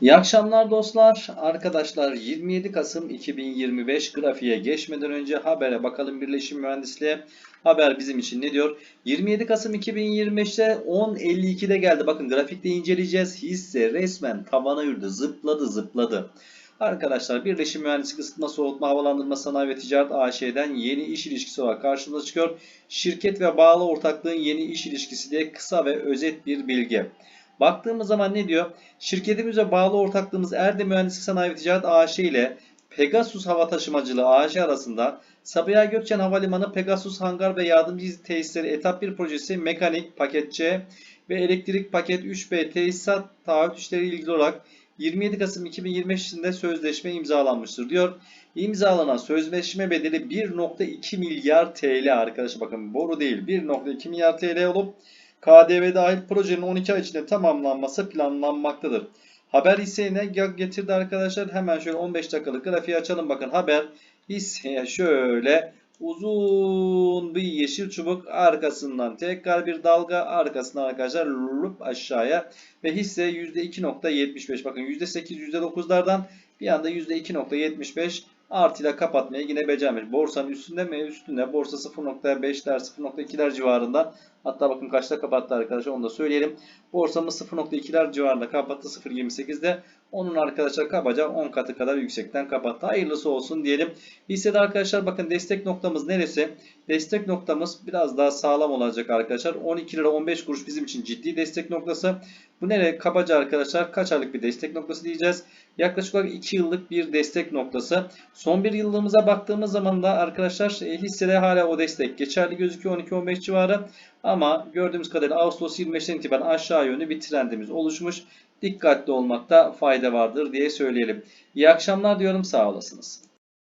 İyi akşamlar dostlar. Arkadaşlar 27 Kasım 2025 grafiğe geçmeden önce habere bakalım birleşim mühendisliğe. Haber bizim için ne diyor? 27 Kasım 2025'te 10.52'de geldi. Bakın grafikte inceleyeceğiz. Hisse resmen tavana yürüdü. Zıpladı zıpladı. Arkadaşlar Birleşim Mühendislik Isıtma Soğutma Havalandırma Sanayi ve Ticaret AŞ'den yeni iş ilişkisi olarak karşımıza çıkıyor. Şirket ve bağlı ortaklığın yeni iş ilişkisi diye kısa ve özet bir bilgi. Baktığımız zaman ne diyor? Şirketimize bağlı ortaklığımız Erdem Mühendislik Sanayi ve Ticaret AŞ ile Pegasus Hava Taşımacılığı AŞ arasında Sabiha Gökçen Havalimanı Pegasus Hangar ve Yardımcı Tesisleri Etap 1 projesi mekanik, paket C ve elektrik paket 3B tesisat taahhüt işleri ilgili olarak 27 Kasım 2025'inde sözleşme imzalanmıştır diyor. İmzalanan sözleşme bedeli 1.2 milyar TL arkadaşlar bakın boru değil 1.2 milyar TL olup KDV dahil projenin 12 ay içinde tamamlanması planlanmaktadır. Haber hisseye getirdi arkadaşlar. Hemen şöyle 15 dakikalık grafiği açalım. Bakın haber hisseye şöyle uzun bir yeşil çubuk arkasından tekrar bir dalga arkasından arkadaşlar lup aşağıya ve hisse %2.75 bakın %8 %9'lardan bir anda %2.75 artıyla kapatmayı yine becermiş. Borsanın üstünde mi? Üstünde. Borsa 0.5'ler 0.2'ler civarında. Hatta bakın kaçta kapattı arkadaşlar onu da söyleyelim. Borsamız 0.2'ler civarında kapattı 0.28'de. Onun arkadaşlar kabaca 10 katı kadar yüksekten kapattı. Hayırlısı olsun diyelim. Hissede arkadaşlar bakın destek noktamız neresi? Destek noktamız biraz daha sağlam olacak arkadaşlar. 12 lira 15 kuruş bizim için ciddi destek noktası. Bu nereye? Kabaca arkadaşlar kaç aylık bir destek noktası diyeceğiz. Yaklaşık olarak 2 yıllık bir destek noktası. Son bir yıllığımıza baktığımız zaman da arkadaşlar e, hissede hala o destek geçerli gözüküyor 12-15 civarı. Ama gördüğümüz kadarıyla Ağustos 25'ten itibaren aşağı yönlü bir trendimiz oluşmuş. Dikkatli olmakta fayda vardır diye söyleyelim. İyi akşamlar diyorum sağ olasınız.